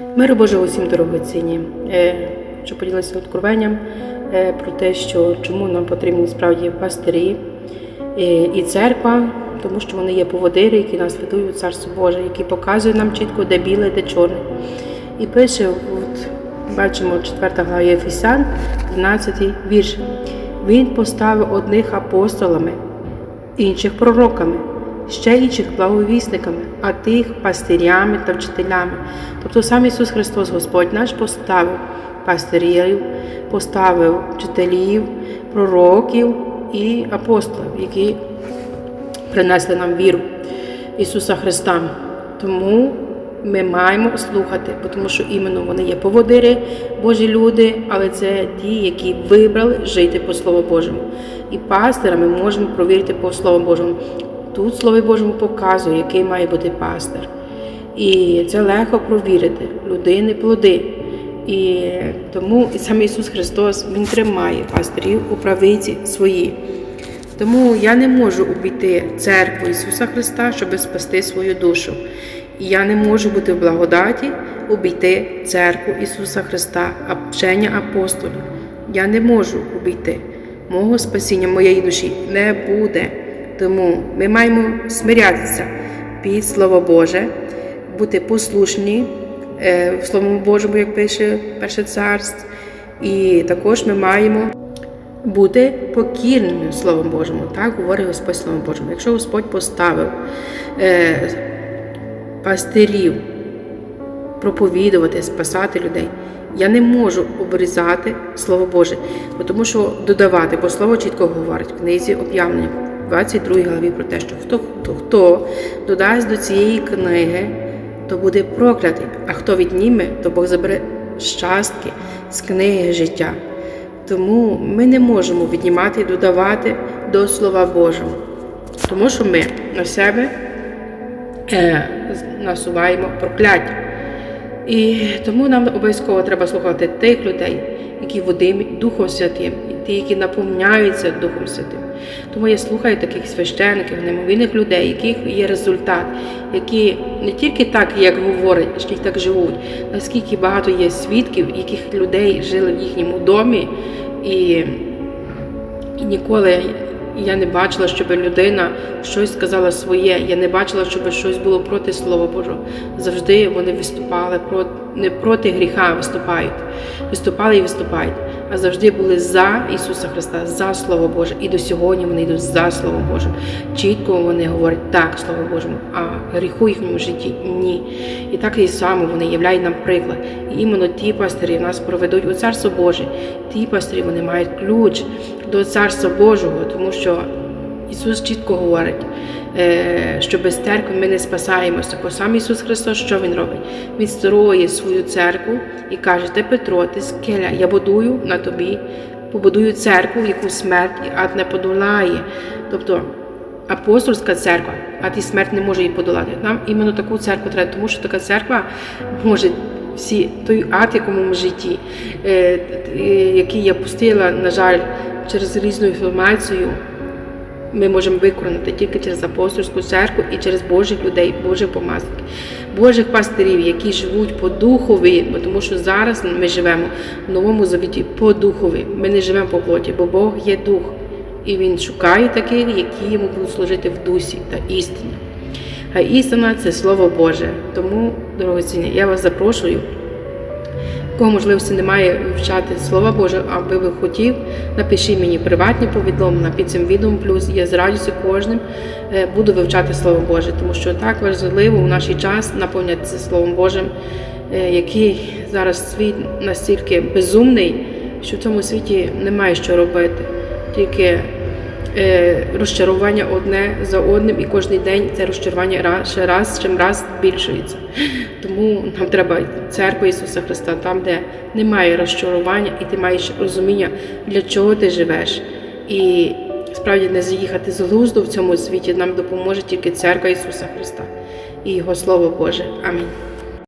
Миру Божого усім дорогоцінні. Е, Що поділилася откровенням е, про те, що чому нам потрібні справді пастирі е, і церква, тому що вони є поводири, які нас ведуть у Царство Боже, які показують нам чітко, де біле, де чорне. І пише, от, бачимо 4 глава Єфесян, 12 вірш. Він поставив одних апостолами, інших пророками, ще інших благовісниками, а тих пастирями та вчителями. Тобто сам Ісус Христос, Господь наш, поставив пастирів, поставив вчителів, пророків і апостолів, які принесли нам віру Ісуса Христа. Тому ми маємо слухати, тому що іменно вони є поводири, Божі люди, але це ті, які вибрали жити по Слову Божому. І пастира ми можемо провірити по Слову Божому. Тут Слово Божому показує, який має бути пастир. І це легко провірити людини плоди. І тому і сам Ісус Христос Він тримає пастирів у правиці своїй. Тому я не можу обійти церкву Ісуса Христа, щоб спасти свою душу. І я не можу бути в благодаті обійти церкву Ісуса Христа, а вчення апостолів. Я не можу обійти. Мого спасіння моєї душі не буде. Тому ми маємо смирятися під Слово Боже, бути послушні е, в Словому Божому, як пише перше царство. І також ми маємо бути покірними Словом Божому. Так говорить Господь Словом Божому. Якщо Господь поставив е, пастирів проповідувати, спасати людей, я не можу обрізати Слово Боже, тому що додавати, бо Слово чітко говорить в книзі об'явлення, 22 главі про те, що хто, хто, хто додасть до цієї книги, то буде проклятий, а хто відніме, то Бог забере щастки з книги життя. Тому ми не можемо віднімати і додавати до Слова Божого, тому що ми на себе е, насуваємо прокляття. І тому нам обов'язково треба слухати тих людей, які водимі Духом Святим, і ті, які наповняються Духом Святим. Тому я слухаю таких священників, неймовірних людей, яких є результат, які не тільки так, як говорять, а й так живуть, наскільки багато є свідків, яких людей жили в їхньому домі, і, і ніколи я не бачила, щоб людина щось сказала своє. Я не бачила, щоб щось було проти Слова Божого. Завжди вони виступали про не проти гріха, виступають, виступали і виступають, а завжди були за Ісуса Христа, за Слово Боже. І до сьогодні вони йдуть за Слово Боже. Чітко вони говорять так, Слово Божому, а гріху їхньому житті ні. І так і саме вони являють нам приклад. І іменно ті пастирі нас проведуть у Царство Боже. Ті пастирі вони мають ключ до Царства Божого, тому що Ісус чітко говорить, е, що без церкви ми не спасаємося. Бо сам Ісус Христос, що Він робить? Він строє свою церкву і каже: Ти Петро, ти скеля, я будую на тобі, побудую церкву, яку смерть і ад не подолає. Тобто апостольська церква, а ти смерть не може її подолати. Нам іменно таку церкву треба, тому що така церква може. Всі той ад, якому ми житті, е, який я пустила, на жаль, через різну інформацію, ми можемо виконати тільки через апостольську церкву і через Божих людей, Божих помазників, Божих пастирів, які живуть по духові, бо тому що зараз ми живемо в новому завіті по духові. Ми не живемо по плоті, бо Бог є дух, і Він шукає таких, які йому будуть служити в дусі та істині. А істина це Слово Боже. Тому, дорогоцінні, я вас запрошую. Кого можливості немає вивчати Слова Боже, аби ви хотів, напишіть мені приватні повідомлення під цим відео плюс. Я з радістю кожним е, буду вивчати Слово Боже, тому що так важливо у наш час наповнятися Словом Божим, е, який зараз світ настільки безумний, що в цьому світі немає що робити. Тільки розчарування одне за одним, і кожен день це розчарування раз, ще раз, чим раз збільшується. Тому нам треба церква Ісуса Христа, там, де немає розчарування, і ти маєш розуміння, для чого ти живеш. І справді не заїхати з глузду в цьому світі нам допоможе тільки церква Ісуса Христа і Його Слово Боже. Амінь.